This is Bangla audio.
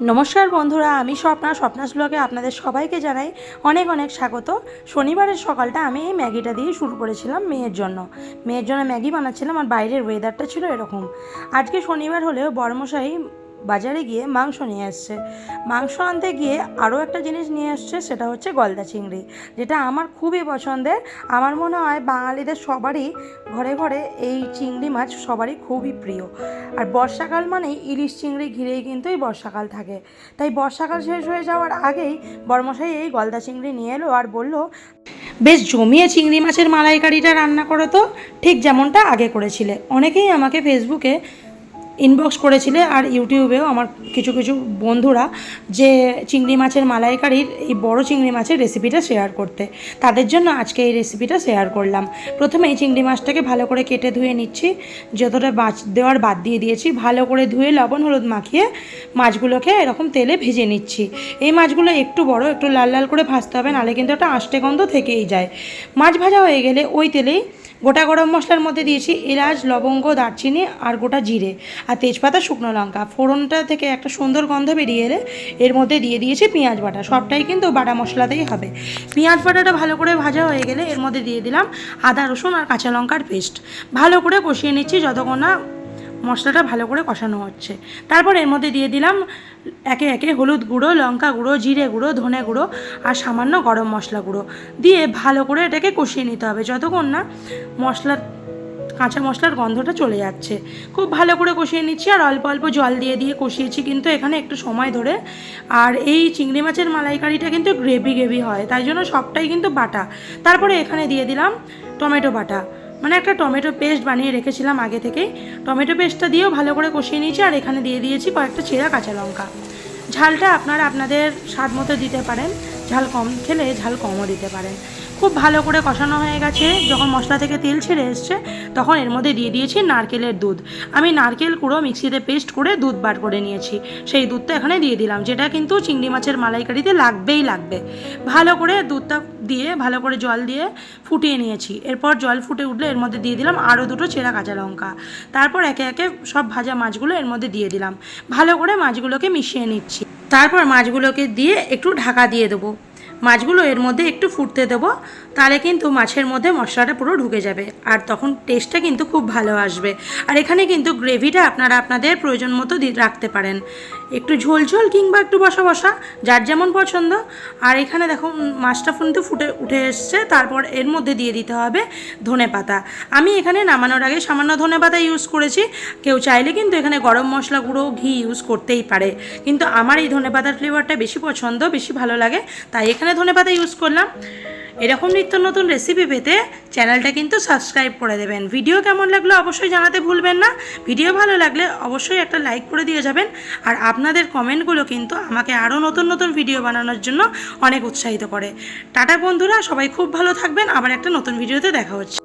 নমস্কার বন্ধুরা, আমি স্বপ্না, স্বপ্নাস ব্লগে আপনাদের সবাইকে জানাই অনেক অনেক স্বাগত। শনিবারের সকালটা আমি এই ম্যাগিটা দিয়ে শুরু করেছিলাম মেয়ের জন্য। মেয়ের জন্য ম্যাগি বানাচ্ছিলাম আর বাইরের ওয়েদারটা ছিল এরকম। আজকে শনিবার হলেও বড়মশাই বাজারে গিয়ে মাংস নিয়ে এসছে মাংস আনতে গিয়ে আরও একটা জিনিস নিয়ে এসছে সেটা হচ্ছে গলদা চিংড়ি, যেটা আমার খুবই পছন্দের। আমার মনে হয় বাঙালিদের সবারই ঘরে ঘরে এই চিংড়ি মাছ সবারই খুবই প্রিয়। আর বর্ষাকাল মানেই ইলিশ চিংড়ি ঘিরেই কিন্তু এই বর্ষাকাল থাকে। তাই বর্ষাকাল শেষ হয়ে যাওয়ার আগেই বর্মশাই এই গলদা চিংড়ি নিয়ে এলো আর বলল, বেশ জমিয়ে চিংড়ি মাছের মালাইকারিটা রান্না করো তো। ঠিক যেমনটা আগে করেছিলে। অনেকেই আমাকে ফেসবুকে ইনবক্স করেছিলে আর ইউটিউবেও আমার কিছু কিছু বন্ধুরা যে চিংড়ি মাছের মালাইকারির, এই বড় চিংড়ি মাছের রেসিপিটা শেয়ার করতে। তাদের জন্য আজকে এই রেসিপিটা শেয়ার করলাম। প্রথমে এই চিংড়ি মাছটাকে ভালো করে কেটে ধুয়ে নিচ্ছি। যতটা বাদ দেওয়ার বাদ দিয়ে দিয়েছি। ভালো করে ধুয়ে লবণ, হলুদ মাখিয়ে মাছগুলোকে এরকম তেলে ভেজে নিচ্ছি। এই মাছগুলো একটু বড়, একটু লাল লাল করে ভাজতে হবে, নাহলে কিন্তু একটা আষ্টে গন্ধ থেকেই যায়। মাছ ভাজা হয়ে গেলে ওই তেলেই গোটা গরম মশলার মধ্যে দিয়েছি এলাচ, লবঙ্গ, দারচিনি আর গোটা জিরে আর তেজপাতা, শুকনো লঙ্কা। ফোড়নটা থেকে একটা সুন্দর গন্ধ বেরিয়ে এলে এর মধ্যে দিয়ে দিয়েছি পেঁয়াজ বাটা। সবটাই কিন্তু বাটা মশলাতেই হবে। পেঁয়াজ বাটাটা ভালো করে ভাজা হয়ে গেলে এর মধ্যে দিয়ে দিলাম আদা, রসুন আর কাঁচা লঙ্কার পেস্ট। ভালো করে কষিয়ে নিচ্ছি যতক্ষণ না মশলাটা ভালো করে কষানো হচ্ছে। তারপর এর মধ্যে দিয়ে দিলাম একে একে হলুদ গুঁড়ো, লঙ্কা গুঁড়ো, জিরে গুঁড়ো, ধনে গুঁড়ো আর সামান্য গরম মশলা গুঁড়ো দিয়ে ভালো করে এটাকে কষিয়ে নিতে হবে যতক্ষণ না মশলার, কাঁচা মশলার গন্ধটা চলে যাচ্ছে। খুব ভালো করে কষিয়ে নিচ্ছি আর অল্প অল্প জল দিয়ে দিয়ে কষিয়েছি কিন্তু এখানে একটু সময় ধরে। আর এই চিংড়ি মাছের মালাইকারিটা কিন্তু গ্রেভি গ্রেভি হয়, তাই জন্য সবটাই কিন্তু বাটা। তারপরে এখানে দিয়ে দিলাম টমেটো বাটা। মানে একটা টমেটো পেস্ট বানিয়ে রেখেছিলাম আগে থেকেই। টমেটো পেস্টটা দিয়েও ভালো করে কষিয়ে নিয়েছি আর এখানে দিয়ে দিয়েছি কয়েকটা ছেঁড়া কাঁচা লঙ্কা। ঝালটা আপনারা আপনাদের স্বাদ মতো দিতে পারেন। ঝাল কম খেলে ঝাল কমও দিতে পারেন। খুব ভালো করে কষানো হয়ে গেছে। যখন মশলা থেকে তেল ছেড়ে এসছে, তখন এর মধ্যে দিয়ে দিয়েছি নারকেলের দুধ। আমি নারকেল কুড়ো মিক্সিতে পেস্ট করে দুধ বার করে নিয়েছি। সেই দুধটা এখানে দিয়ে দিলাম, যেটা কিন্তু চিংড়ি মাছের মালাইকারিতে লাগবেই লাগবে। ভালো করে দুধটা দিয়ে, ভালো করে জল দিয়ে ফুটিয়ে নিয়েছি। এরপর জল ফুটে উঠলে এর মধ্যে দিয়ে দিলাম আরও দুটো চেরা কাঁচা লঙ্কা। তারপর একে একে সব ভাজা মাছগুলো এর মধ্যে দিয়ে দিলাম। ভালো করে মাছগুলোকে মিশিয়ে নিচ্ছি। তারপর মাছগুলোকে দিয়ে একটু ঢাকা দিয়ে দেবো। মাছগুলো এর মধ্যে একটু ফুটতে দেবো, তাহলে কিন্তু মাছের মধ্যে মশলাটা পুরো ঢুকে যাবে। আর তখন টেস্টটা কিন্তু খুব ভালো আসবে। আর এখানে কিন্তু গ্রেভিটা আপনারা আপনাদের প্রয়োজন মতো রাখতে পারেন। একটু ঝোল ঝোল কিংবা একটু বসা বসা, যার যেমন পছন্দ। আর এখানে দেখো মাছটা কিন্তু ফুটে, উঠে এসছে। তারপর এর মধ্যে দিয়ে দিতে হবে ধনে পাতা। আমি এখানে নামানোর আগে সামান্য ধনে পাতা ইউজ করেছি। কেউ চাইলে কিন্তু এখানে গরম মশলা গুঁড়ো, ঘি ইউজ করতেই পারে। কিন্তু আমার এই ধনে পাতার ফ্লেভারটা বেশি পছন্দ, বেশি ভালো লাগে। তাই এখানে ধনে পাতা ইউজ করলাম। এরকম নিত্য নতুন রেসিপি পেতে চ্যানেলটা কিন্তু সাবস্ক্রাইব করে দেবেন। ভিডিও কেমন লাগল অবশ্যই জানাতে ভুলবেন না। ভিডিও ভালো লাগলে অবশ্যই একটা লাইক করে দিয়ে যাবেন। আর আপনাদের কমেন্টগুলো কিন্তু আমাকে আরও নতুন নতুন ভিডিও বানানোর জন্য অনেক উৎসাহিত করে। টাটা বন্ধুরা, সবাই খুব ভালো থাকবেন। আবার একটা নতুন ভিডিওতে দেখা হচ্ছে।